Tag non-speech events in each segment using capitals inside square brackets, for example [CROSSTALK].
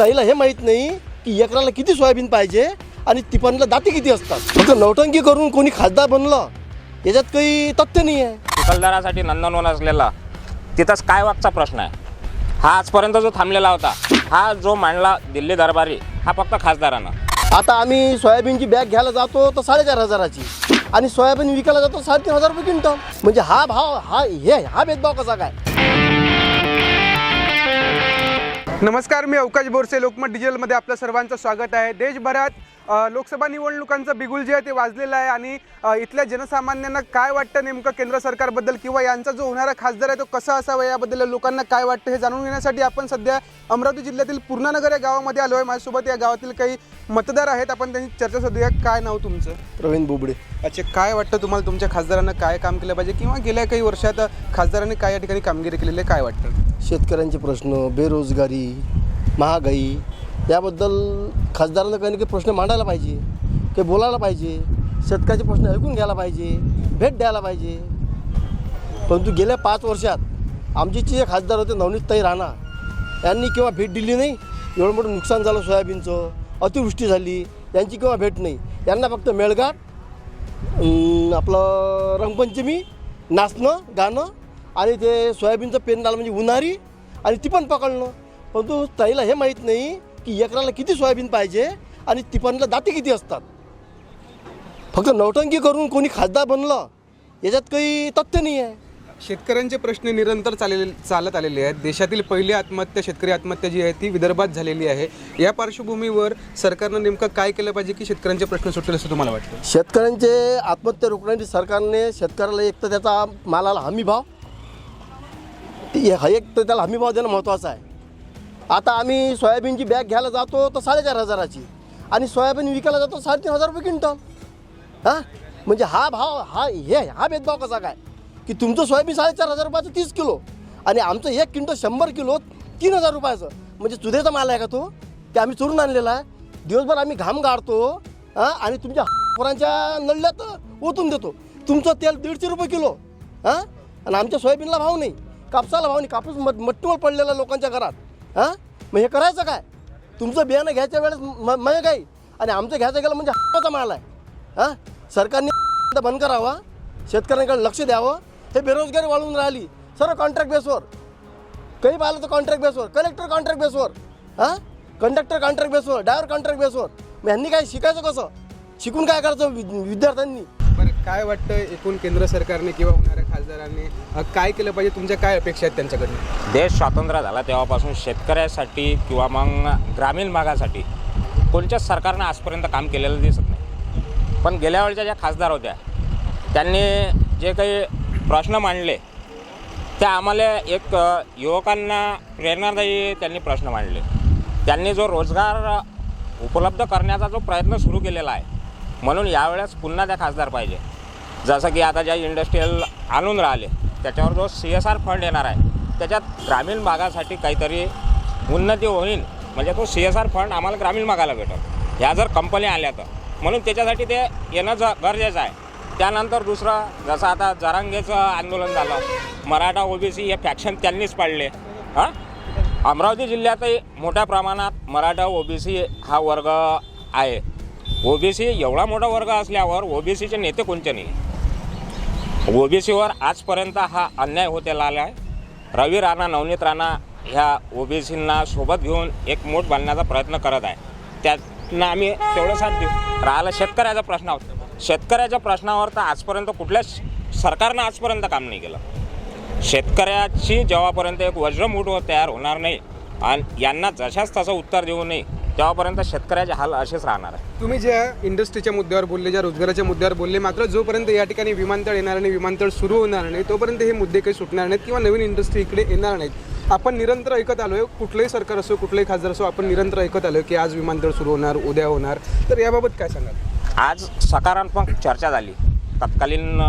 ताईला हे माहीत नाही की एकराला किती सोयाबीन पाहिजे आणि तिपांना दाती किती असतात. फक्त नौटंकी करून कोणी खासदार बनलं याच्यात काही तथ्य नाही आहे चिखलदरासाठी नंदनवन असलेला तिथंच काय वागचा प्रश्न आहे? हा आजपर्यंत जो थांबलेला होता हा जो मांडला दिल्ली दरबारी हा फक्त खासदारानं. आता आम्ही सोयाबीनची बॅग घ्यायला जातो तर साडेचार हजाराची. आणि सोयाबीन विकायला जातो साडेतीन हजार रुपये क्विंटल. म्हणजे हा भाव हा हे हा भेदभाव कसा काय? नमस्कार मी अवकाश बोरसे लोकमत डिजिटलमध्ये आपलं सर्वांचं स्वागत आहे. देशभरात लोकसभा निवडणुकांचं बिगुल जे आहे ते वाजलेलं आहे आणि इथल्या जनसामान्यांना काय वाटतं नेमकं केंद्र सरकारबद्दल किंवा यांचा जो होणारा खासदार आहे तो कसा असावा याबद्दल लोकांना काय वाटतं हे जाणून घेण्यासाठी आपण सध्या अमरावती जिल्ह्यातील पूर्णानगर या गावामध्ये आलो आहे. माझ्यासोबत या गावातील काही मतदार आहेत. आपण त्यांची चर्चा साधूया. काय नाव तुमचं? प्रवीण बुबडे. अच्छा काय वाटतं तुम्हाला तुमच्या खासदारांना काय काम केलं पाहिजे किंवा गेल्या काही वर्षात खासदारांनी काय या ठिकाणी कामगिरी केलेली आहे? काय वाटतं? शेतकऱ्यांचे प्रश्न बेरोजगारी महागाई याबद्दल खासदारांना काही ना काही प्रश्न मांडायला पाहिजे काही बोलायला पाहिजे शेतकऱ्याचे प्रश्न ऐकून घ्यायला पाहिजे भेट द्यायला पाहिजे. परंतु गेल्या पाच वर्षात आमचे जे खासदार होते नवनीतताई राणा यांनी केव्हा भेट दिली नाही एवढं मोठं नुकसान झालं सोयाबीनचं अतिवृष्टी झाली यांची केव्हा भेट नाही. यांना फक्त मेळघाट आपलं रंगपंचमी नाचणं गाणं आणि ते सोयाबीनचं पेन झालं म्हणजे उन्हारी आणि ती पण पकडणं परंतु ताईला हे माहीत नाही की एकराला किती सोयाबीन पाहिजे आणि तिपांना दाती किती असतात? फक्त नौटंकी करून कोणी खासदार बनलं याच्यात काही तथ्य नाही आहे शेतकऱ्यांचे प्रश्न निरंतर चाललेले चालत आलेले आहेत. देशातील पहिली आत्महत्या शेतकरी आत्महत्या जी आहे ती विदर्भात झालेली आहे. या पार्श्वभूमीवर सरकारनं नेमकं काय केलं पाहिजे की शेतकऱ्यांचे प्रश्न सुटेल असं तुम्हाला वाटतं? शेतकऱ्यांचे आत्महत्या रोखण्यासाठी सरकारने शेतकऱ्याला एक तर त्याचा मालाला हमी भाव ती- हा एक तर त्याला हमी भाव देणं महत्त्वाचं आहे. आता आम्ही सोयाबीनची बॅग घ्यायला जातो तर साडेचार हजाराची. आणि सोयाबीन विकायला जातो साडेतीन हजार रुपये क्विंटल. हां? म्हणजे हा भाव हा हे हा भेदभाव कसा काय? की तुमचं सोयाबीन साडेचार हजार रुपयाचं तीस किलो आणि आमचं एक क्विंटल शंभर किलो तीन हजार रुपयाचं. म्हणजे चुदेचा माल आहे का तो? ते आम्ही चोरून आणलेला आहे. दिवसभर आम्ही घाम गाडतो हां? आणि तुमच्या पोरांच्या नळल्यात ओतून देतो. तुमचं तेल दीडशे रुपये किलो हां? आणि आमच्या सोयाबीनला भाव नाही. कापसाला भाव नाही. कापूस मट मट्टीवर पडलेला लोकांच्या घरात. हां? मग हे करायचं काय? तुमचं बियाणं घ्यायच्या वेळेस मग काही आणि आमचं घ्यायचं गेलं म्हणजे [LAUGHS] हक्काचा माल आहे? हां? सरकारने [LAUGHS] बंद करावा शेतकऱ्यांकडे लक्ष द्यावं हे बेरोजगारी वाढून राहिली. सर्व कॉन्ट्रॅक्ट बेसवर काही पाहिलं तर कॉन्ट्रॅक्ट बेसवर कलेक्टर कॉन्ट्रॅक्ट बेसवर हां? कंडक्टर कॉन्ट्रॅक्ट बेसवर ड्रायव्हर कॉन्ट्रॅक्ट बेसवर मग ह्यांनी काय शिकायचं कसं? शिकून काय करायचं वि- विद्यार्थ्यांनी? काय वाटतं एकूण केंद्र सरकारने किंवा होणाऱ्या खासदारांनी अ, काय केलं पाहिजे? तुमच्या काय अपेक्षा आहेत त्यांच्याकडनं? देश स्वातंत्र्य झाला तेव्हापासून शेतकऱ्यासाठी किंवा मग ग्रामीण भागासाठी कोणत्याच सरकारनं आजपर्यंत काम केलेलं दिसत नाही. पण गेल्या वेळच्या ज्या खासदार होत्या त्यांनी जे काही प्रश्न मांडले ते आम्हाला एक अ, युवकांना प्रेरणादायी त्यांनी प्रश्न मांडले. त्यांनी जो रोजगार उपलब्ध करण्याचा जो प्रयत्न सुरू केलेला आहे म्हणून यावेळेस पुन्हा त्या खासदार पाहिजे. जसं की आता ज्या इंडस्ट्रीयल आणून राहिले त्याच्यावर जो सी एस आर फंड येणार आहे त्याच्यात ग्रामीण भागासाठी काहीतरी उन्नती होईल. म्हणजे तो सी एस आर फंड आम्हाला ग्रामीण भागाला भेटेल. ह्या जर कंपन्या आल्या तर. म्हणून त्याच्यासाठी ते येणं ज गरजेचं आहे. त्यानंतर दुसरं जसं आता जरांगेचं आंदोलन झालं. मराठा ओबीसी हे फॅक्शन त्यांनीच पाडले. हां? अमरावती जिल्ह्यातही मोठ्या प्रमाणात मराठा ओबीसी हा वर्ग आहे. ओबीसी एवढा मोठा वर्ग असल्यावर ओबीसीचे नेते कोणते नाही? ओबीसीवर आजपर्यंत हा अन्याय होतेला आला आहे रवी राणा नवनीत राणा ह्या ओबीसींना सोबत घेऊन एक मोठ बांधण्याचा प्रयत्न करत आहे. त्यातनं आम्ही तेवढं साथ देऊ. राहिला शेतकऱ्याचा प्रश्न शेतकऱ्याच्या प्रश्नावर तर आजपर्यंत कुठल्याच सरकारनं आजपर्यंत काम नाही केलं. शेतकऱ्याची जेव्हापर्यंत एक वज्रमूठ तयार होणार नाही आणि यांना जशाच तसं उत्तर देऊ नये तेव्हापर्यंत शेतकऱ्याचे हाल असेच राहणार आहे. तुम्ही ज्या इंडस्ट्रीच्या मुद्द्यावर बोलले ज्या रोजगाराच्या मुद्द्यावर बोलले मात्र जोपर्यंत या ठिकाणी विमानतळ येणार नाही विमानतळ सुरू होणार नाही तोपर्यंत हे मुद्दे काही सुटणार नाहीत किंवा नवीन इंडस्ट्री इकडे येणार नाहीत. आपण निरंतर ऐकत आलोय कुठलंही सरकार असो कुठलंही खासदार असो आपण निरंतर ऐकत आलोय की आज विमानतळ सुरू होणार उद्या होणार. तर याबाबत काय सांगाल? आज सकारात्मक चर्चा झाली. तत्कालीन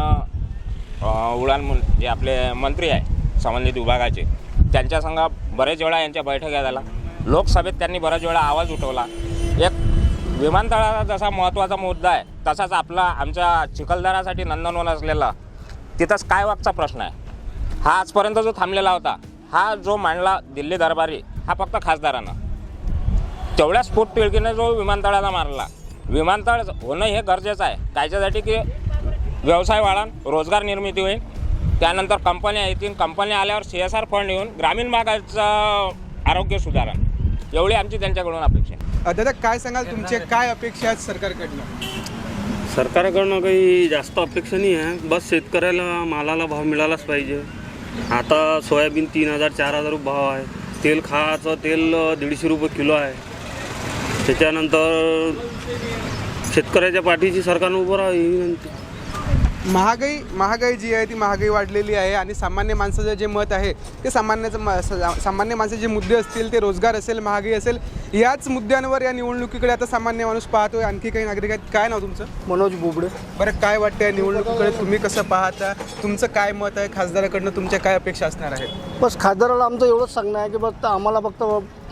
उडान जे आपले मंत्री आहे संबंधित विभागाचे त्यांच्या संघ बरेच वेळा यांच्या बैठका झाला लोकसभेत त्यांनी बऱ्याच वेळा आवाज उठवला. एक विमानतळाचा जसा महत्त्वाचा मुद्दा आहे तसाच आपला आमच्या चिखलदरासाठी नंदनवन असलेला तिथंच काय वागचा प्रश्न आहे? हा आजपर्यंत जो थांबलेला होता हा जो मांडला दिल्ली दरबारी हा फक्त खासदारानं. तेवढ्या स्फोट पिळकीने जो विमानतळाला मारला. विमानतळ होणं हे गरजेचं आहे. कायच्यासाठी की व्यवसाय वाढन रोजगार निर्मिती होईल. त्यानंतर कंपन्या येतील. कंपन्या आल्यावर सी एस आर फंड येऊन ग्रामीण भागाचं आरोग्य सुधारण. एवढी आमची त्यांच्याकडून अपेक्षा आहे. दादा काय सांगाल तुमचे? काय अपेक्षा आहेत सरकारकडनं? सरकारकडनं काही जास्त अपेक्षा नाही आहे. बस शेतकऱ्याला मालाला भाव मिळालाच पाहिजे. आता सोयाबीन तीन हजार चार हजार रुपये भाव आहे. तेल खायचं तेल दीडशे रुपये किलो आहे. त्याच्यानंतर शेतकऱ्याच्या पाठीची सरकारनं उभं राहावं ही विनंती. महागाई महागाई जी आहे ती महागाई वाढलेली आहे आणि सामान्य माणसाचं जे मत आहे ते सामान्याचं सामान्य माणसाचे जे मुद्दे असतील ते रोजगार असेल महागाई असेल याच मुद्द्यांवर या निवडणुकीकडे आता सामान्य माणूस पाहतोय. आणखी काही नागरिक आहेत? काय नाव तुमचं? मनोज बुबडे. बरं काय वाटतं या निवडणुकीकडे? तुम्ही कसं पाहता? तुमचं काय मत आहे? खासदाराकडनं तुमच्या काय अपेक्षा असणार आहेत? बस खासदाराला आमचं एवढंच सांगणं आहे की फक्त आम्हाला फक्त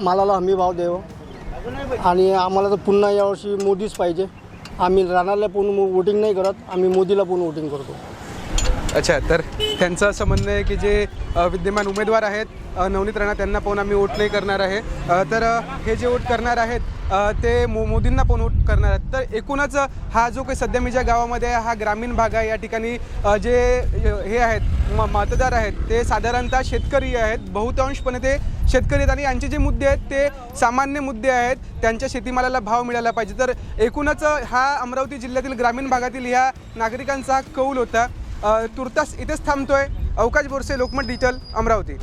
मालाला हमी भाव द्यावं. आणि आम्हाला तर पुन्हा यावर्षी मोदीच पाहिजे. आम्ही राणाला पण वोटिंग नाही करत आम्ही मोदीला पण वोटिंग करतो. अच्छा तर त्यांचं असं म्हणणं आहे की जे विद्यमान उमेदवार आहेत नवनीत राणा त्यांना पाहून आम्ही वोट नाही करणार आहे. तर हे जे वोट करणार आहेत ते मो मोदींना पण वोट करणार आहेत. तर एकूणच हा जो काही सध्या मी ज्या गावामध्ये आहे हा ग्रामीण भाग आहे या ठिकाणी जे हे आहेत म मतदार आहेत ते साधारणतः शेतकरी आहेत. बहुतांशपणे ते शेतकरी आहेत आणि यांचे जे मुद्दे आहेत ते सामान्य मुद्दे आहेत. त्यांच्या शेतीमालाला भाव मिळाला पाहिजे. तर एकूणच हा अमरावती जिल्ह्यातील ग्रामीण भागातील ह्या नागरिकांचा कौल होता. तुर्तास इथेच थांबतोय. अवकाश बोरसे लोकमत डिजिटल अमरावती.